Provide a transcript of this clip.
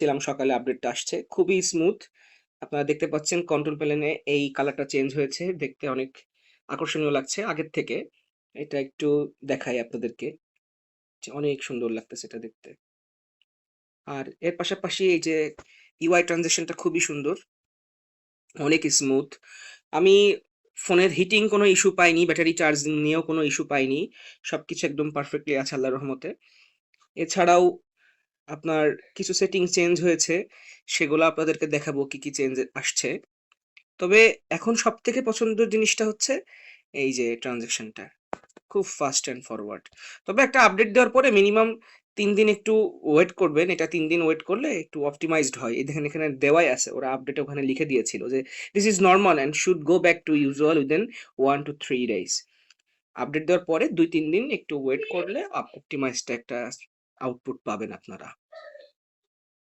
ছিলাম সকালে আপডেটটা আসছে। খুবই স্মুথ। আপনারা দেখতে পাচ্ছেন কন্ট্রোল প্যানেলে এই কালারটা চেঞ্জ হয়েছে। দেখতে অনেক আকর্ষণীয় লাগছে আগের থেকে। এটা একটু দেখাই আপনাদেরকে। অনেক সুন্দর লাগতেছে এটা দেখতে। আর এর পাশাপাশি এই যে UI ট্রানজিশনটা খুবই সুন্দর। অনেক স্মুথ। আমি ফোনের হিটিং কোনো ইস্যু পাইনি, ব্যাটারি চার্জিং নিয়েও কোনো ইস্যু পাইনি। সবকিছু একদম পারফেক্টলি আছে আল্লাহ রহমতে। এছাড়াও আপনার কিছু সেটিং চেঞ্জ হয়েছে। সেগুলো আপনাদেরকে দেখাবো কি, কি চেঞ্জ আসছে। তবে এখন সব থেকে পছন্দের জিনিসটা হচ্ছে এই যে ট্রানজেকশনটা খুব ফাস্ট অ্যান্ড ফরওয়ার্ড। তবে একটা আপডেট দেওয়ার পরে মিনিমাম তিন দিন একটু ওয়েট করবেন। এটা তিন দিন ওয়েট করলে একটু অপটিমাইজড হয়। এই দেখেন এখানে দেওয়াই আছে। ওরা আপডেটে ওখানে লিখে দিয়েছিল যে, "this is normal and should go back to usual within one two 3 days." Update দেওয়ার পরে ২-৩ দিন একটু ওয়েট করলে আপ অপটিমাইজড একটা আউটপুট পাবেন আপনারা।